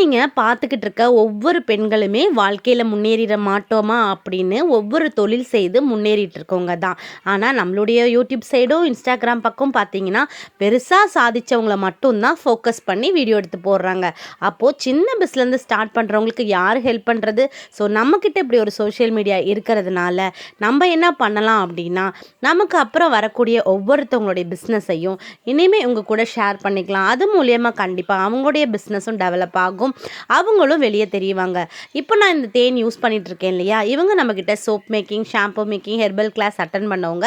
நீங்கள் பார்த்துக்கிட்டு இருக்க ஒவ்வொரு பெண்களுமே வாழ்க்கையில் முன்னேறிட மாட்டோமா அப்படின்னு ஒவ்வொரு தொழில் செய்து முன்னேறிட்டு இருக்கவங்க தான். ஆனால் நம்மளுடைய யூடியூப் சைடும் இன்ஸ்டாகிராம் பக்கம் பார்த்தீங்கன்னா பெருசாக சாதிச்சவங்கள மட்டும்தான் ஃபோக்கஸ் பண்ணி வீடியோ எடுத்து போடுறாங்க. அப்போது சின்ன பிஸ்லேருந்து ஸ்டார்ட் பண்ணுறவங்களுக்கு யார் ஹெல்ப் பண்ணுறது ஸோ நம்மக்கிட்ட இப்படி ஒரு சோஷியல் மீடியா இருக்கிறதுனால நம்ம என்ன பண்ணலாம் அப்படின்னா நமக்கு அப்புறம் வரக்கூடிய ஒவ்வொருத்தவங்களுடைய பிஸ்னஸையும் இனிமேல் உங்கள் கூட ஷேர் பண்ணிக்கலாம். அது மூலியமாக கண்டிப்பாக அவங்களுடைய பிஸ்னஸும் டெவலப் ஆகும். அவங்களும் வெளியே தெரியுவாங்க இப்போ நான் இந்த தேன் யூஸ் பண்ணிட்டு இருக்கேன் இல்லையா? இவங்க நம்மக்கிட்ட soap making shampoo making herbal class attend பண்ணவங்க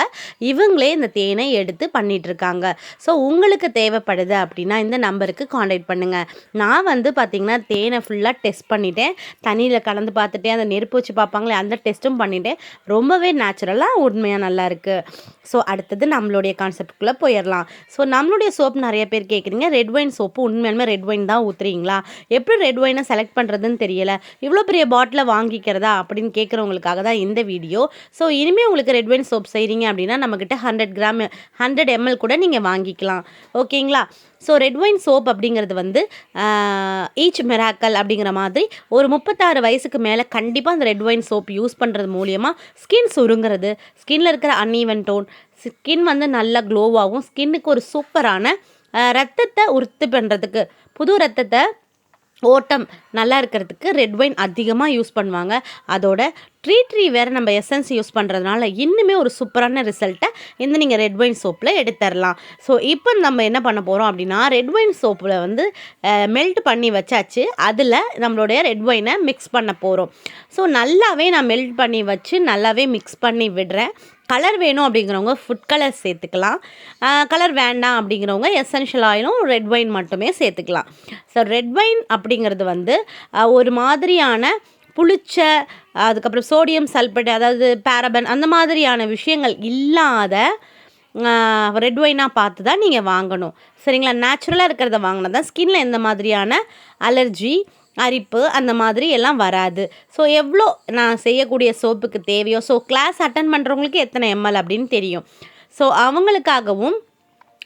இவங்களே இந்த தேனை எடுத்து பண்ணிட்டு இருக்காங்க ஸோ உங்களுக்கு தேவைப்படுது அப்படின்னா இந்த நம்பருக்கு காண்டாக்ட் பண்ணுங்கள் நான் வந்து பார்த்திங்கன்னா தேனை ஃபுல்லாக டெஸ்ட் பண்ணிட்டேன். தண்ணியில் கலந்து பார்த்துட்டேன். அந்த நெருப்பு வச்சு பார்ப்பாங்களே அந்த டெஸ்ட்டும் பண்ணிட்டேன். ரொம்பவே நேச்சுரலாக உண்மையாக நல்லா இருக்குது ஸோ அடுத்தது நம்மளுடைய கான்செப்டுக்குள்ளே போயிடலாம் ஸோ நம்மளுடைய சோப் நிறைய பேர் கேட்குறீங்க ரெட் ஒயின் சோப்பு உண்மையாலுமே ரெட் ஒயின் தான் ஊற்றுறீங்களா எப்படி ரெட் ஒயினை செலக்ட் பண்ணுறதுன்னு தெரியல. இவ்வளோ பெரிய பாட்டிலை வாங்கிக்கிறதா அப்படின்னு கேட்குறவங்களுக்காக தான் இந்த வீடியோ ஸோ இனிமேல் உங்களுக்கு ரெட் ஒயின் சோப் செய்கிறீங்க அப்படின்னா நம்மக்கிட்ட ஹண்ட்ரட் கிராம் ஹண்ட்ரட் எம்எல் கூட நீங்கள் வாங்கிக்கலாம். ஓகேங்களா? ஸோ ரெட் ஒயின் சோப் அப்படிங்கிறது வந்து ஈச் மெராக்கல் அப்படிங்கிற மாதிரி ஒரு முப்பத்தாறு வயசுக்கு மேலே கண்டிப்பாக அந்த ரெட் ஒயின் சோப் யூஸ் பண்ணுறது மூலியமாக ஸ்கின் சுருங்கிறது. ஸ்கின்னில் இருக்கிற அன்ஈவன் டோன் ஸ்கின் வந்து நல்லா க்ளோவாகும் ஸ்கின்னுக்கு ஒரு சூப்பரான ரத்தத்தை உறுத்து பண்ணுறதுக்கு புது ரத்தத்தை ஓட்டம் நல்லா இருக்கிறதுக்கு ரெட் ஒயின் அதிகமாக யூஸ் பண்ணுவாங்க. அதோட ட்ரீ ட்ரீ வேறு நம்ம எசன்ஸ் யூஸ் பண்ணுறதுனால இன்னுமே ஒரு சூப்பரான ரிசல்ட்டை இந்த நீங்கள் ரெட் ஒயின் சோப்பில் எடுத்துடலாம் ஸோ இப்போ நம்ம என்ன பண்ண போகிறோம் அப்படின்னா ரெட் ஒயின் சோப்பில் வந்து மெல்ட் பண்ணி வச்சாச்சு. அதில் நம்மளுடைய ரெட் ஒயினை மிக்ஸ் பண்ண போகிறோம் ஸோ நல்லாவே நான் மெல்ட் பண்ணி வச்சு நல்லாவே மிக்ஸ் பண்ணி விடுறேன். கலர் வேணும் அப்படிங்கிறவங்க ஃபுட் கலர் சேர்த்துக்கலாம். கலர் வேண்டாம் அப்படிங்கிறவங்க எசென்ஷியல் ஆயிலும் ரெட் ஒயின் மட்டுமே சேர்த்துக்கலாம். ஸோ ரெட் ஒயின் அப்படிங்கிறது வந்து ஒரு மாதிரியான புளிச்ச அதுக்கப்புறம் சோடியம் சல்பேட் அதாவது பேரபன் அந்த மாதிரியான விஷயங்கள் இல்லாத ரெட் ஒயினாக பார்த்து தான் நீங்கள் வாங்கணும். சரிங்களா? நேச்சுரலாக இருக்கிறத வாங்கினா தான் ஸ்கின்னில் எந்த மாதிரியான அலர்ஜி அரிப்பு அந்த மாதிரி எல்லாம் வராது. ஸோ எவ்வளோ நான் செய்யக்கூடிய சோப்புக்கு தேவையோ ஸோ கிளாஸ் அட்டன் பண்ணுறவங்களுக்கு எத்தனை எம்எல் அப்படின்னு தெரியும். ஸோ அவங்களுக்காகவும்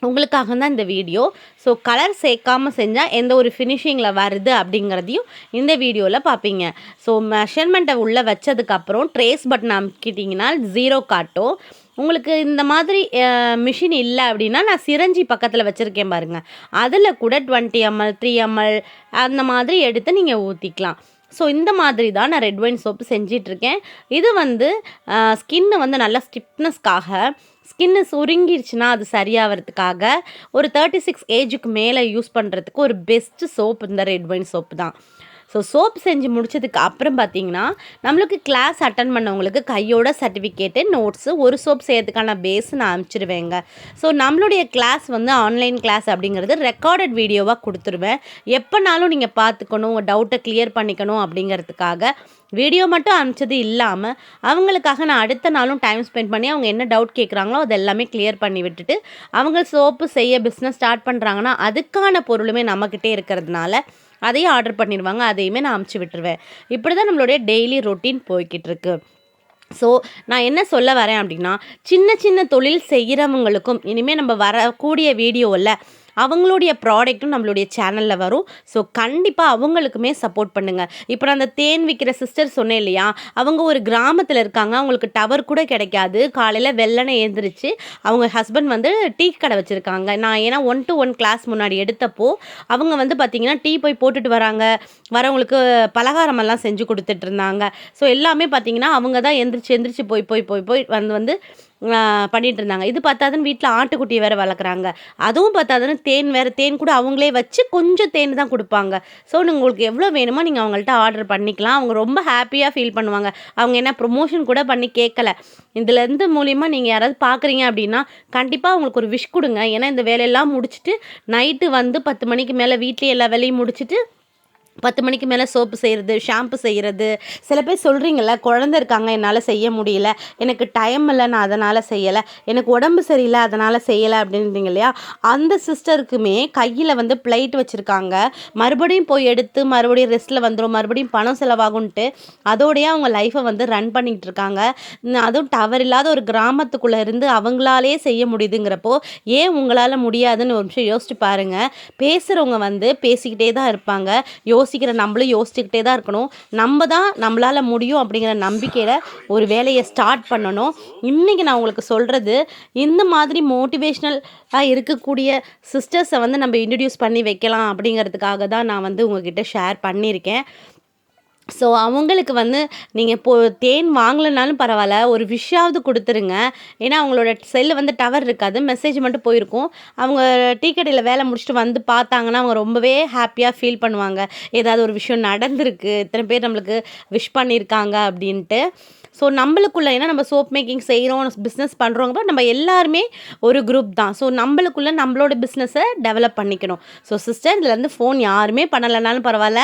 உங்களுக்காக தான் இந்த வீடியோ ஸோ கலர் சேர்க்காமல் செஞ்சால் எந்த ஒரு ஃபினிஷிங்கில் வருது அப்படிங்கிறதையும் இந்த வீடியோவில் பார்ப்பீங்க. ஸோ மெஷர்மெண்ட்டை உள்ளே வச்சதுக்கப்புறம் ட்ரேஸ் பட்டன் அமுக்கிட்டிங்கன்னா ஜீரோ காட்டும். உங்களுக்கு இந்த மாதிரி மிஷின் இல்லை அப்படின்னா நான் சிரஞ்சி பக்கத்தில் வச்சுருக்கேன் பாருங்கள் அதில் கூட டுவெண்ட்டி எம்எல் த்ரீ எம்எல் அந்த மாதிரி எடுத்து நீங்கள் ஊற்றிக்கலாம் ஸோ இந்த மாதிரி தான் நான் ரெட் ஒயின் சோப்பு செஞ்சிட்ருக்கேன். இது வந்து ஸ்கின்னு வந்து நல்லா ஸ்டிப்னஸ்க்காக ஸ்கின்னு சுருங்கிடுச்சுன்னா அது சரியாகிறதுக்காக ஒரு தேர்ட்டி சிக்ஸ் ஏஜுக்கு மேலே யூஸ் பண்ணுறதுக்கு ஒரு பெஸ்ட்டு சோப் இந்த ரெட் ஒயின் சோப்பு தான். ஸோ சோப் செஞ்சு முடிச்சதுக்கு அப்புறம் பார்த்தீங்கன்னா நம்மளுக்கு கிளாஸ் அட்டன் பண்ணவங்களுக்கு கையோட சர்டிஃபிகேட்டு நோட்ஸு ஒரு சோப் செய்யறதுக்கான பேஸ் நான் அனுப்பிச்சிடுவேங்க ஸோ நம்மளுடைய கிளாஸ் வந்து ஆன்லைன் கிளாஸ் அப்படிங்கிறது ரெக்கார்டட் வீடியோவாக கொடுத்துருவேன். எப்போனாலும் நீங்கள் பார்த்துக்கணும் உங்கள் டவுட்டை கிளியர் பண்ணிக்கணும் அப்படிங்கிறதுக்காக வீடியோ மட்டும் அனுப்பிச்சது இல்லாமல் அவங்களுக்காக நான் அடுத்த நாளும் டைம் ஸ்பெண்ட் பண்ணி அவங்க என்ன டவுட் கேட்குறாங்களோ அது எல்லாமே கிளியர் பண்ணி விட்டுட்டு அவங்க சோப்பு செய்ய பிஸ்னஸ் ஸ்டார்ட் பண்ணுறாங்கன்னா அதுக்கான பொருளுமே நம்மக்கிட்டே இருக்கிறதுனால அதையும் ஆர்டர் பண்ணிடுவாங்க அதையுமே நான் அமுச்சு விட்டுருவேன். இப்படி தான் நம்மளுடைய டெய்லி ரொட்டீன் போய்கிட்டு இருக்கு ஸோ நான் என்ன சொல்ல வரேன் அப்படின்னா சின்ன சின்ன தொழில் செய்கிறவங்களுக்கும் இனிமேல் நம்ம வரக்கூடிய வீடியோவில் அவங்களுடைய ப்ராடக்ட்டும் நம்மளுடைய சேனலில் வரும். ஸோ கண்டிப்பாக அவங்களுக்குமே சப்போர்ட் பண்ணுங்கள் இப்போ நான் அந்த தேன் விற்கிற சிஸ்டர் சொன்னேன் இல்லையா? அவங்க ஒரு கிராமத்தில் இருக்காங்க. அவங்களுக்கு டவர் கூட கிடைக்காது. காலையில் வெள்ளனை எழுந்திரிச்சு அவங்க ஹஸ்பண்ட் வந்து டீ கடை வச்சுருக்காங்க. நான் ஏன்னா ஒன் டு ஒன் கிளாஸ் முன்னாடி எடுத்தப்போ அவங்க வந்து பார்த்திங்கன்னா டீ போய் போட்டுட்டு வராங்க. வரவங்களுக்கு பலகாரமெல்லாம் செஞ்சு கொடுத்துட்டு இருந்தாங்க. ஸோ எல்லாமே பார்த்திங்கன்னா அவங்க தான் எந்திரிச்சு எந்திரிச்சு போய் போய் போய் போய் வந்து வந்து பண்ணிகிட்டு இருந்தாங்க இது பத்தாதுன்னு வீட்டில் ஆட்டுக்குட்டி வேறு வளர்க்குறாங்க அதுவும் பத்தாதுன்னு தேன் வேறு தேன் கூட அவங்களே வச்சு கொஞ்சம் தேன் தான் கொடுப்பாங்க. ஸோ உங்களுக்கு எவ்வளோ வேணுமோ நீங்கள் அவங்கள்ட்ட ஆர்டர் பண்ணிக்கலாம். அவங்க ரொம்ப ஹாப்பியாக ஃபீல் பண்ணுவாங்க. அவங்க என்ன ப்ரொமோஷன் கூட பண்ணி கேட்கல இதுலேருந்து மூலிமா நீங்கள் யாராவது பார்க்குறீங்க அப்படின்னா கண்டிப்பாக அவங்களுக்கு ஒரு விஷ் கொடுங்க. ஏன்னா இந்த வேலையெல்லாம் முடிச்சுட்டு நைட்டு வந்து பத்து மணிக்கு மேலே வீட்லேயே எல்லா வேலையும் முடிச்சுட்டு பத்து மணிக்கு மேலே சோப்பு செய்கிறது ஷாம்பு செய்கிறது சில பேர் சொல்கிறீங்கள குழந்த இருக்காங்க என்னால் செய்ய முடியல. எனக்கு டைம் இல்லை நான் அதனால் செய்யலை. எனக்கு உடம்பு சரியில்லை அதனால் செய்யலை அப்படின்றீங்க இல்லையா? அந்த சிஸ்டருக்குமே கையில் வந்து பிளைட் வச்சுருக்காங்க. மறுபடியும் போய் எடுத்து மறுபடியும் ரெஸ்ட்டில் வந்துடும் மறுபடியும் பணம் செலவாகும்ன்ட்டு அதோடையே அவங்க லைஃப்பை வந்து ரன் பண்ணிகிட்டு இருக்காங்க. அதுவும் டவர் இல்லாத ஒரு கிராமத்துக்குள்ளே இருந்து அவங்களாலே செய்ய முடியுதுங்கிறப்போ ஏன் உங்களால் முடியாதுன்னு ஒரு நிமிஷம் யோசிச்சு பாருங்கள் பேசுகிறவங்க வந்து பேசிக்கிட்டே தான் இருப்பாங்க. யோ யோசிக்கிற நம்மளும் யோசிச்சுக்கிட்டே தான் இருக்கணும். நம்ம தான் நம்மளால் முடியும் அப்படிங்கிற நம்பிக்கையில் ஒரு வேலையை ஸ்டார்ட் பண்ணணும். இன்றைக்கி நான் உங்களுக்கு சொல்கிறது இந்த மாதிரி மோட்டிவேஷ்னலாக இருக்கக்கூடிய சிஸ்டர்ஸை வந்து நம்ம இன்ட்ரடியூஸ் பண்ணி வைக்கலாம் அப்படிங்கிறதுக்காக தான் நான் வந்து உங்ககிட்ட ஷேர் பண்ணியிருக்கேன். ஸோ அவங்களுக்கு வந்து நீங்கள் இப்போ தேன் வாங்கலைனாலும் பரவாயில்ல. ஒரு விஷயாவது கொடுத்துருங்க. ஏன்னா அவங்களோட செல்லு வந்து டவர் இருக்காது. மெசேஜ் மட்டும் போயிருக்கும். அவங்க டீ கடையில் வேலை முடிச்சுட்டு வந்து பார்த்தாங்கன்னா அவங்க ரொம்பவே ஹாப்பியாக ஃபீல் பண்ணுவாங்க. ஏதாவது ஒரு விஷயம் நடந்திருக்கு. இத்தனை பேர் நம்மளுக்கு விஷ் பண்ணியிருக்காங்க அப்படின்ட்டு. ஸோ நம்மளுக்குள்ள ஏன்னா நம்ம சோப் மேக்கிங் செய்கிறோம் பிஸ்னஸ் பண்ணுறோங்க நம்ம எல்லாருமே ஒரு குரூப் தான். ஸோ நம்மளுக்குள்ள நம்மளோட பிஸ்னஸை டெவலப் பண்ணிக்கணும். ஸோ சிஸ்டர் இதுலேருந்து ஃபோன் யாருமே பண்ணலைனாலும் பரவாயில்ல.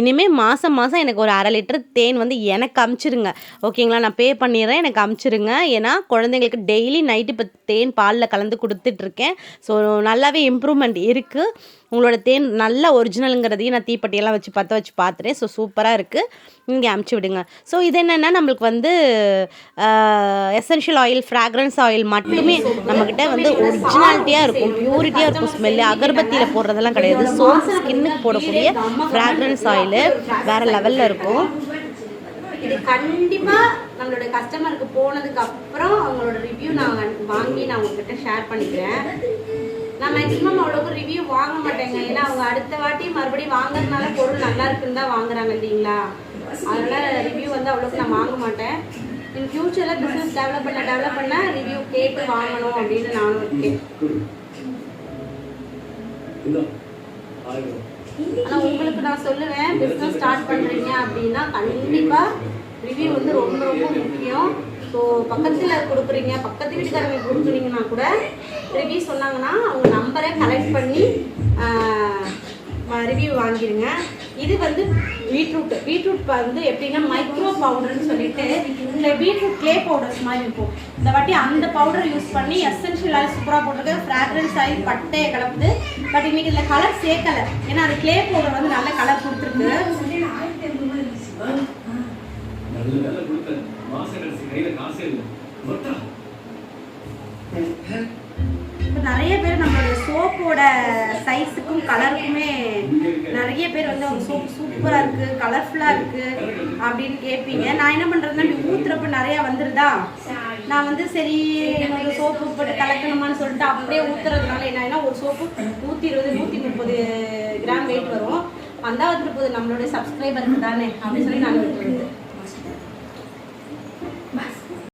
இனிமேல் மாதம் மாதம் எனக்கு ஒரு அரை லிட்டர் தேன் வந்து எனக்கு அமுச்சிருங்க. ஓகேங்களா நான் பே பண்ணிடுறேன் எனக்கு அமுச்சிருங்க. ஏன்னா குழந்தைங்களுக்கு டெய்லி நைட்டு இப்போ தேன் பாலில் கலந்து கொடுத்துட்ருக்கேன் ஸோ நல்லாவே இம்ப்ரூவ்மெண்ட் இருக்குது உங்களோட தேன் நல்ல ஒரிஜினலுங்கிறதையும் நான் தீப்பெட்டியெல்லாம் வச்சு பற்ற வச்சு பார்த்துட்டேன் ஸோ சூப்பராக இருக்குது இங்கே அமுச்சு விடுங்க. ஸோ இது என்னென்னா நம்மளுக்கு வந்து எசென்ஷியல் ஆயில் ஃப்ராக்ரன்ஸ் ஆயில் மட்டுமே நம்மக்கிட்ட வந்து ஒரிஜினாலிட்டியாக இருக்கும். ப்யூரிட்டியாக இருக்கும் ஸ்மெல்லு அகர்பத்தியில் போடுறதெல்லாம் கிடையாது. சோப் ஸ்கின்னுக்கு போடக்கூடிய ஃப்ராக்ரன்ஸ் ஆயிலு வேறு லெவலில் இருக்கும். இது கண்டிப்பாக நம்மளோட கஸ்டமருக்கு போனதுக்கு அப்புறம் அவங்களோட ரிவ்யூ நான் வாங்கி நான் உங்ககிட்ட ஷேர் பண்ணிக்கிறேன். நான் மேக்ஸிமம் அவ்வளோக்கு ரிவ்யூ வாங்க மாட்டேங்க. ஏன்னா அவங்க அடுத்த வாட்டி மறுபடியும் வாங்குறதுனால பொருள் நல்லா இருக்குன்னு தான் வாங்குறாங்க இல்லைங்களா? அதனால ரிவ்யூ வந்து அவ்வளோக்கு நான் வாங்க மாட்டேன். இன் ஃபியூச்சரில் பிஸ்னஸ் டெவலப் பண்ண டெவலப் பண்ண ரிவ்யூ கேட்டு வாங்கணும் அப்படின்னு நானும் இருக்கேன். ஆனால் உங்களுக்கு நான் சொல்லுவேன் பிஸ்னஸ் ஸ்டார்ட் பண்ணுறீங்க அப்படின்னா கண்டிப்பாக ரிவ்யூ வந்து ரொம்ப ரொம்ப முக்கியம். ஸோ பக்கத்தில் கொடுக்குறீங்க பக்கத்து வீட்டுக்காரங்க கொடுக்குறீங்கன்னா கூட ரிவ்யூ சொன்னாங்கன்னா அவங்க நம்பரை கலெக்ட் பண்ணி ரிவ்யூ வாங்கிடுங்க இது வந்து பீட்ரூட் பீட்ரூட் வந்து எப்படின்னா மைக்ரோ பவுடர்னு சொல்லிட்டு இந்த பீட்ரூட் க்ளே பவுடர்ஸ் மாதிரி இருக்கும். இந்த வாட்டி அந்த பவுடர் யூஸ் பண்ணி எசென்ஷியல் ஆயில் சூப்பராக போட்டிருக்கு. ஃப்ராக்ரன்ஸ் ஆயில் பட்டையை கலப்புது பட் இன்னைக்கு இதில் கலர் சேர்க்கலை. ஏன்னா அது க்ளே பவுடர் வந்து நல்ல கலர் கொடுத்துருக்கு. நல்ல வேலை கொடுத்த கடைசி கையில காசே இல்லை. சோப்போட சைஸுக்கும் கலருக்குமே நிறைய பேர் வந்து அவங்க சோப் சூப்பராக இருக்குது கலர்ஃபுல்லாக இருக்குது அப்படின்னு கேட்பீங்க. நான் என்ன பண்ணுறதுன்னா இப்படி ஊற்றுறப்ப நிறையா வந்துருதா? நான் வந்து சரி எனக்கு சோப்பு போட்டு கலக்கணுமான்னு சொல்லிட்டு அப்படியே ஊற்றுறதுனால என்ன ஒரு சோப்பு நூற்றி இருபது நூற்றி முப்பது கிராம் வெயிட் வரும். வந்தால் வந்துட்டு போகுது நம்மளுடைய சப்ஸ்கிரைபருக்கு தானே? அப்படின்னு சொல்லி நான் விட்டுருது